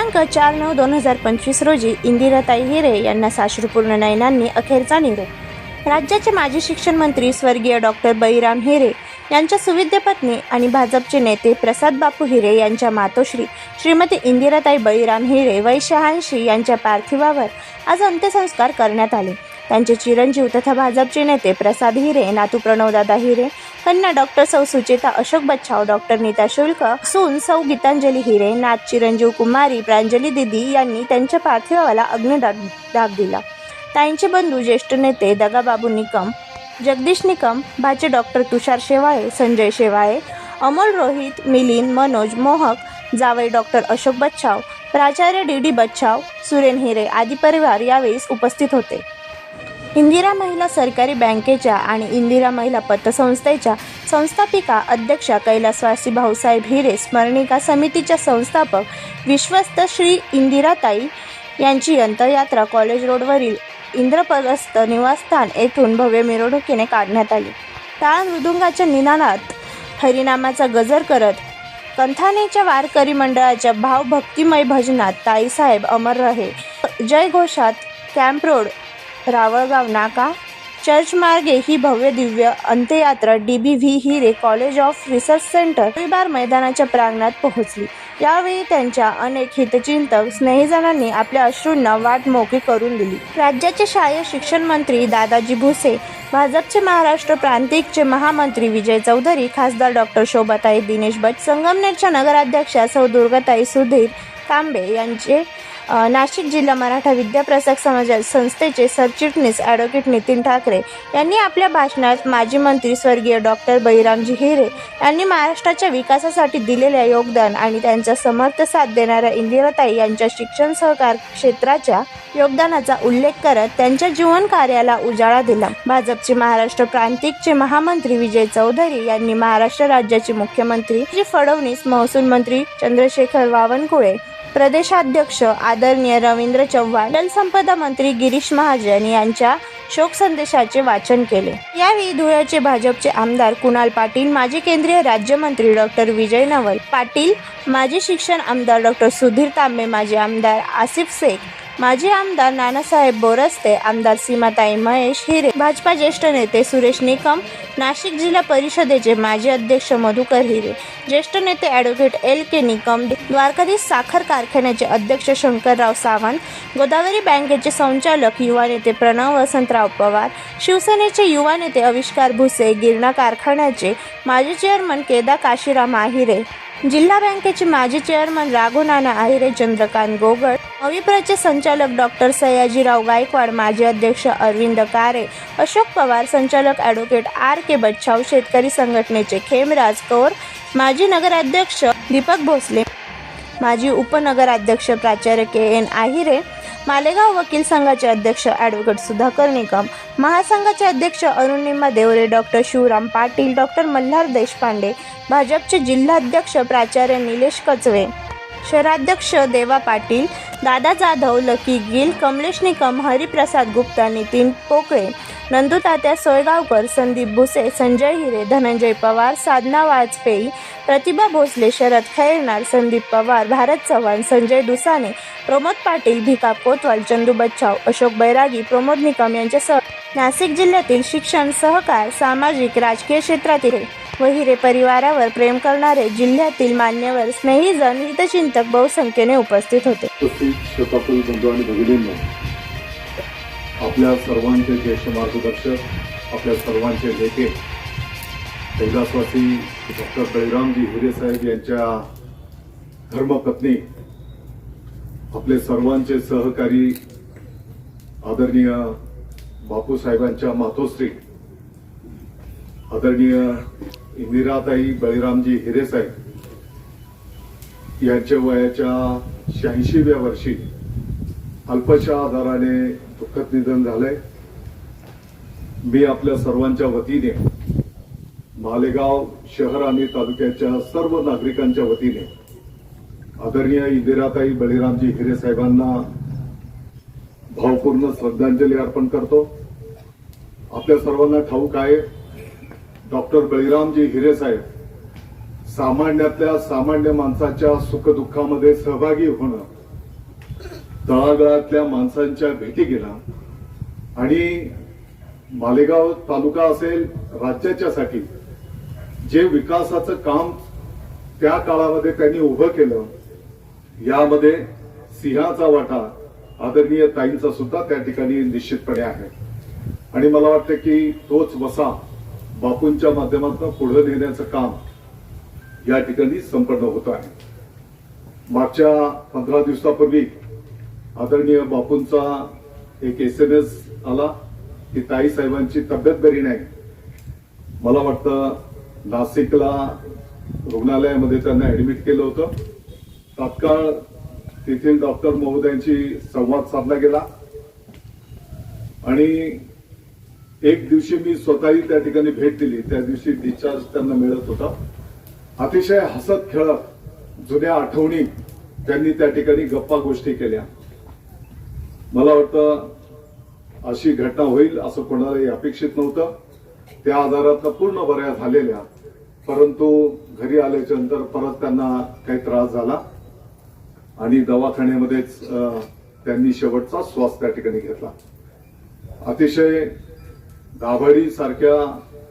दिनांक चार नऊ दोन हजार पंचवीस रोजी इंदिराताई हिरे यांना साश्रुपूर्ण नयनांनी अखेरचा निरोप. राज्याचे माजी शिक्षण मंत्री स्वर्गीय डॉक्टर बळीराम हिरे यांच्या सुविद्य पत्नी आणि भाजपचे नेते प्रसाद बापू हिरे यांच्या मातोश्री श्रीमती इंदिराताई बळीराम हिरे वय शहाऐंशी यांच्या पार्थिवावर आज अंत्यसंस्कार करण्यात आले. त्यांचे चिरंजीव तथा भाजपचे नेते प्रसाद हिरे नातू प्रणवदादा हिरे कन्या डॉक्टर सौ सुचेता अशोक बच्छाव डॉक्टर नीता शुल्क सून सौ गीतांजली हिरे नाथ चिरंजीव कुमारी प्रांजली दिदी यांनी त्यांच्या पार्थिवाला अग्निदाब दाब दिला. त्यांचे बंधू ज्येष्ठ नेते दगाबाबू निकम जगदीश निकम भाचे डॉक्टर तुषार शेवाळे संजय शेवाळे अमोल रोहित मिलिंद मनोज मोहक जावई डॉक्टर अशोक बच्छाव प्राचार्य डी डी बच्छाव सुरेन हिरे आदी परिवार यावेळी उपस्थित होते. इंदिरा महिला सरकारी बँकेच्या आणि इंदिरा महिला पतसंस्थेच्या संस्थापिका अध्यक्षा कैलासवासी भाऊसाहेब हिरे स्मरणिका समितीच्या संस्थापक विश्वस्त श्री इंदिराताई यांची अंतयात्रा कॉलेज रोडवरील इंद्रप्रस्थ निवासस्थान येथून भव्य मिरवणुकीने काढण्यात आली. टाळ मृदुंगाच्या निनादात हरिनामाचा गजर करत कंथानेच्या वारकरी मंडळाच्या भावभक्तिमय भजनात ताईसाहेब अमर रहे. जय घोषात कॅम्प रोड रावळगाव नाका. चर्च मार्गे ही भव्य दिव्य अंत्ययात्रा D B V Hire college of research centre रविवार मैदानाच्या प्रांगणात पोहोचली. यावेळी त्यांच्या अनेक हितचिंतक स्नेहीजनांनी आपल्या अश्रूंना वाट मोकळी करून दिली. राज्याचे शालेय शिक्षण मंत्री दादाजी भुसे भाजपचे महाराष्ट्र प्रांतिकचे महामंत्री विजय चौधरी खासदार डॉक्टर शोभाताई दिनेश भट संगमनेरच्या नगराध्यक्षा सौ दुर्गाताई सुधीर तांबे यांचे नाशिक जिल्हा मराठा विद्याप्रसारक समाज संस्थेचे सरचिटणीस ॲडव्होकेट नितीन ठाकरे यांनी आपल्या भाषणात माजी मंत्री स्वर्गीय डॉक्टर बहिरामजी हिरे यांनी महाराष्ट्राच्या विकासासाठी दिलेल्या योगदान आणि त्यांचा समर्थ साथ देणाऱ्या इंदिराताई यांच्या शिक्षण सहकार क्षेत्राच्या योगदानाचा उल्लेख करत त्यांच्या जीवन कार्याला उजाळा दिला. भाजपचे महाराष्ट्र प्रांतिकचे महामंत्री विजय चौधरी यांनी महाराष्ट्र राज्याचे मुख्यमंत्री श्री फडणवीस महसूल मंत्री चंद्रशेखर वावनकुळे प्रदेशाध्यक्ष आदरणीय रवींद्र चव्हाण जलसंपदा मंत्री गिरीश महाजन यांच्या शोक संदेशाचे वाचन केले. यावेळी धुळ्याचे भाजपचे आमदार कुणाल पाटील माजी केंद्रीय राज्यमंत्री डॉक्टर विजय नवल पाटील माजी शिक्षण आमदार डॉक्टर सुधीर तांबे माजी आमदार आसिफ शेख माजी आमदार नानासाहेब बोरस्ते आमदार सीमाताई महेश हिरे भाजपा ज्येष्ठ नेते सुरेश निकम नाशिक जिल्हा परिषदेचे माजी अध्यक्ष मधुकर हिरे ज्येष्ठ नेते advocate L K Nikam Dwarkadhish साखर कारखान्याचे अध्यक्ष शंकरराव सावंत गोदावरी बँकेचे संचालक युवा नेते प्रणव वसंतराव पवार शिवसेनेचे युवा नेते आविष्कार भुसे गिरणा कारखान्याचे माजी चेअरमन केदा काशीराम आहिरे जिल्हा बँकेचे माजी चेअरमन राघुनाना आहिरे चंद्रकांत गोगड अविप्रचे संचालक डॉक्टर सयाजीराव गायकवाड माजी अध्यक्ष अरविंद कारे अशोक पवार संचालक ॲडव्होकेट आर के के बच्छाव शेतकरी संघटनेचे खेमराज कौर माजी नगराध्यक्ष दीपक भोसले माजी उपनगराध्यक्ष प्राचार्य के एन आहिरे मालेगाव वकील संघाचे अध्यक्ष ॲडव्होकेट सुधाकर निकम महासंघाचे अध्यक्ष अरुणिमा देवरे डॉक्टर शिवराम पाटील डॉक्टर मल्हार देशपांडे भाजपचे जिल्हाध्यक्ष प्राचार्य निलेश कचवे शहराध्यक्ष देवा पाटील दादा जाधव लकी गिल कमलेश निकम हरिप्रसाद गुप्ता नितीन पोकळे नंदू तात्या सोयगावकर संदीप भुसे संजय हिरे धनंजय पवार साधना वाजपेयी प्रतिभा भोसले शरद खैरनार संदीप पवार भारत चव्हाण संजय दुसाने प्रमोद पाटील भिका कोतवाल चंदू बच्चाव अशोक बैरागी प्रमोद निकम यांच्यासह नाशिक जिल्ह्यातील शिक्षण सहकार सामाजिक राजकीय क्षेत्रातील व हिरे परिवारावर प्रेम करणारे जिल्ह्यातील मान्यवर स्नेहीजन हितचिंतक बहुसंख्येने उपस्थित होते. आपल्या सर्वांचे ज्येष्ठ मार्गदर्शक आपल्या सर्वांचे नेते कैलासवासी डॉक्टर बळीरामजी हिरे साहेब यांच्या धर्मपत्नी आपले सर्वांचे सहकारी आदरणीय बापूसाहेबांच्या मातोश्री आदरणीय इंदिराताई बळीरामजी हिरे साहेब यांच्या वयाच्या शहाऐंशीव्या वर्षी अल्पशा आधाराने दुःखद निधन झालंय. मी आपल्या सर्वांच्या वतीने मालेगाव शहर आणि तालुक्याच्या सर्व नागरिकांच्या वतीने आदरणीय इंदिराताई बळीरामजी हिरे साहेबांना भावपूर्ण श्रद्धांजली अर्पण करतो. आपल्या सर्वांना ठाऊक आहे डॉक्टर बळीरामजी हिरे साहेब सामान्यातल्या सामान्य माणसाच्या सुखदुःखामध्ये सहभागी होणं तळागाळातल्या माणसांच्या भेटी गेला. आणि मालेगाव तालुका असेल राज्याच्यासाठी जे विकासाचं काम त्या काळामध्ये त्यांनी उभं केलं यामध्ये सिंहाचा वाटा आदरणीय ताईंचा सुद्धा त्या ठिकाणी निश्चितपणे आहे. आणि मला वाटतं की तोच वसा बापूंच्या माध्यमातून पुढे नेण्याचं काम या ठिकाणी संपन्न होत आहे. मागच्या पंधरा दिवसापूर्वी आदरणीय बापूंचा एक एस एम एस आला की ताई साहेबांची तब्येत बरी नाही. मला वाटतं नाशिकला रुग्णालयामध्ये त्यांना ऍडमिट केलं होतं. तात्काळ तेथील डॉक्टर महोदयांशी संवाद साधला गेला. आणि एक दिवशी मी स्वतःही त्या ठिकाणी भेट दिली. त्या दिवशी डिस्चार्ज त्यांना मिळत होता. अतिशय हसत खेळत जुन्या आठवणी त्यांनी त्या ठिकाणी गप्पा गोष्टी केल्या. मला वाटतं अशी घटना होईल असं कोणालाही अपेक्षित नव्हतं. त्या आजारातनं पूर्ण बऱ्या झालेल्या. परंतु घरी आल्याच्यानंतर परत त्यांना काही त्रास झाला. आणि दवाखान्यामध्येच त्यांनी शेवटचा श्वास त्या ठिकाणी घेतला. अतिशय दाभाडी सारख्या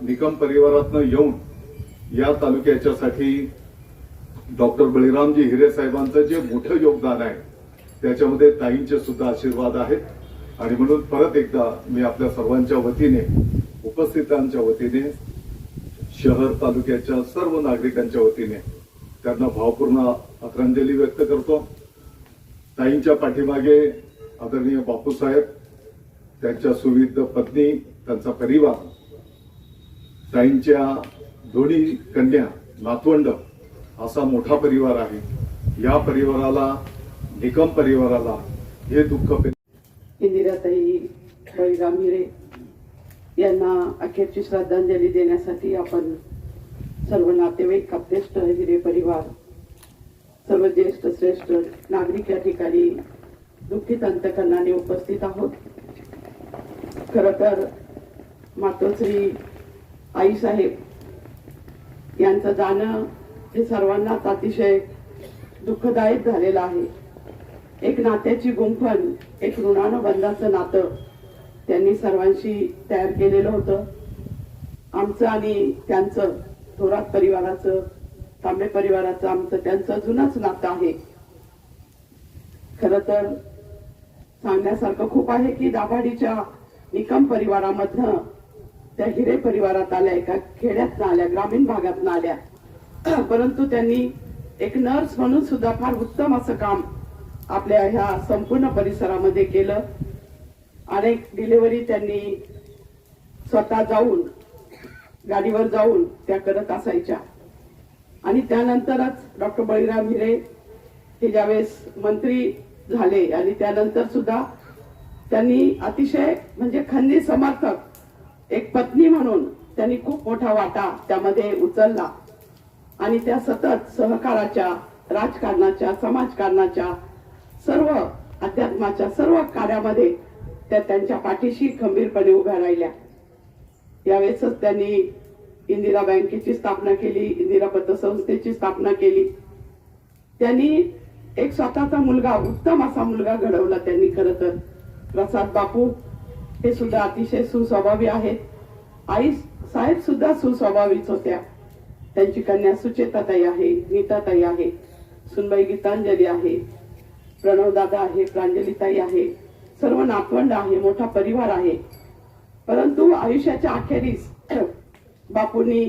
निकम परिवारातनं येऊन या तालुक्याच्यासाठी डॉक्टर बळीरामजी हिरे साहेबांचं जे मोठं योगदान आहे त्याच्यामध्ये ताईंचे सुद्धा आशीर्वाद आहेत. आणि म्हणून परत एकदा मी आपल्या सर्वांच्या वतीने उपस्थितांच्या वतीने शहर तालुक्याच्या सर्व नागरिकांच्या वतीने त्यांना भावपूर्ण आदरांजली व्यक्त करतो. ताईंच्या पाठीमागे आदरणीय बापूसाहेब त्यांच्या सुविध पत्नी त्यांचा परिवार ताईंच्या दोन्ही कन्या नातवंड असा मोठा परिवार आहे. या परिवाराला निकम परिवाराला हे दुःख इंदिराताई बळीराम हिरे यांना अखेरची श्रद्धांजली देण्यासाठी आपण सर्व नातेवाईक काप्तेष्ट हिरे परिवार सर्व ज्येष्ठ श्रेष्ठ नागरिक या ठिकाणी दुःखित अंतकरणाने उपस्थित आहोत. खर तर मातोश्री आईसाहेब यांचं जाणं हे सर्वांनाच अतिशय दुःखदायक झालेलं आहे. एक नात्याची गुंफण एक ऋणानुबंधाचं नातं. त्यांनी सर्वांशी तयार केलेलं होतं. आमचं आणि त्यांचं थोरात परिवाराचं तांबे परिवाराचं आमचं त्यांचं जुनंच नातं आहे. खर तर सांगण्यासारखं खूप आहे की दाभाडीच्या निकम परिवारामधनं त्या हिरे परिवारात आल्या एका खेड्यात आल्या ग्रामीण भागात आल्या. परंतु त्यांनी एक नर्स म्हणून सुद्धा फार उत्तम असं काम आपल्या ह्या संपूर्ण परिसरामध्ये केलं. अनेक डिलिव्हरी त्यांनी स्वतः जाऊन गाडीवर जाऊन त्या करत असायच्या. आणि त्यानंतरच डॉक्टर बळीराम हिरे हे ज्यावेळेस मंत्री झाले आणि त्यानंतर सुद्धा त्यांनी अतिशय म्हणजे खंदी समर्थक एक पत्नी म्हणून त्यांनी खूप मोठा वाटा त्यामध्ये उचलला. आणि त्या सतत सहकाराच्या राजकारणाच्या समाजकारणाच्या सर्व अध्यात्माच्या सर्व कार्यामध्ये त्या त्यांच्या पाठीशी खंबीरपणे उभ्या राहिल्या. यावेळेसच त्यांनी इंदिरा बँकेची स्थापना केली इंदिरा पतसंस्थेची स्थापना केली. त्यांनी एक स्वतःचा मुलगा उत्तम असा मुलगा घडवला त्यांनी खरं तर. प्रसाद बापू हे सुद्धा अतिशय सुस्वभावी आहेत. आई साहेब सुद्धा सुस्वभावीच होत्या. त्यांची कन्या सुचेताताई आहे नीताताई आहे सुनबाई गीतांजली आहे प्रणवदादा आहे प्रांजलीताई आहे सर्व नातवंड आहे मोठा परिवार आहे. परंतु आयुष्याच्या अखेरीस बापूंनी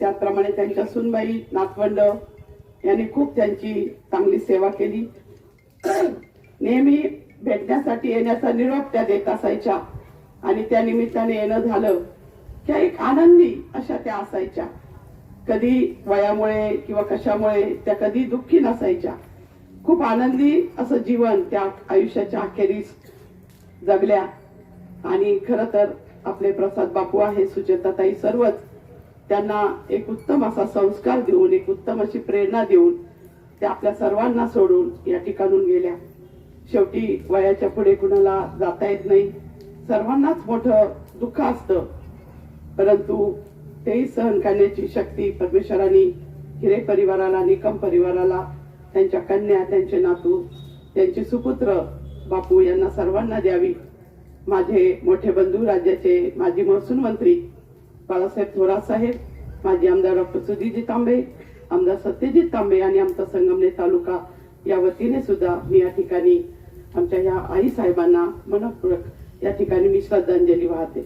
त्याप्रमाणे त्यांच्या सुनबाई नातवंड यांनी खूप त्यांची चांगली सेवा केली. नेहमी भेटण्यासाठी येण्याचा निरोप त्या देत असायच्या. आणि त्या निमित्ताने येणं झालं की एक आनंदी अशा त्या असायच्या. कधी वयामुळे किंवा कशामुळे त्या कधी दुःखी नसायच्या. खूप आनंदी असं जीवन त्या आयुष्याच्या अखेरीस जगल्या. आणि खर तर आपले प्रसाद बापू आहे सुचेताताई सर्वच त्यांना एक उत्तम असा संस्कार देऊन एक उत्तम अशी प्रेरणा देऊन त्या आपल्या सर्वांना सोडून या ठिकाणून गेल्या. शेवटी वयाच्या पुढे कुणाला जाता येत नाही. सर्वांनाच मोठं दुःख असतं. परंतु तेही सहन करण्याची शक्ती परमेश्वराने हिरे परिवाराला निकम परिवाराला त्यांच्या कन्या त्यांचे नातू त्यांचे सुपुत्र बापू यांना सर्वांना द्यावी. माझे मोठे बंधू राज्याचे माजी महसूल मंत्री बाळासाहेब थोरात साहेब माजी आमदार डॉक्टर सुधीजी तांबे आमदार सत्यजित तांबे आणि आमचा संगमनेर तालुका या वतीने सुद्धा मी या ठिकाणी आमच्या या आई साहेबांना मनपूर्वक या ठिकाणी मी श्रद्धांजली वाहते.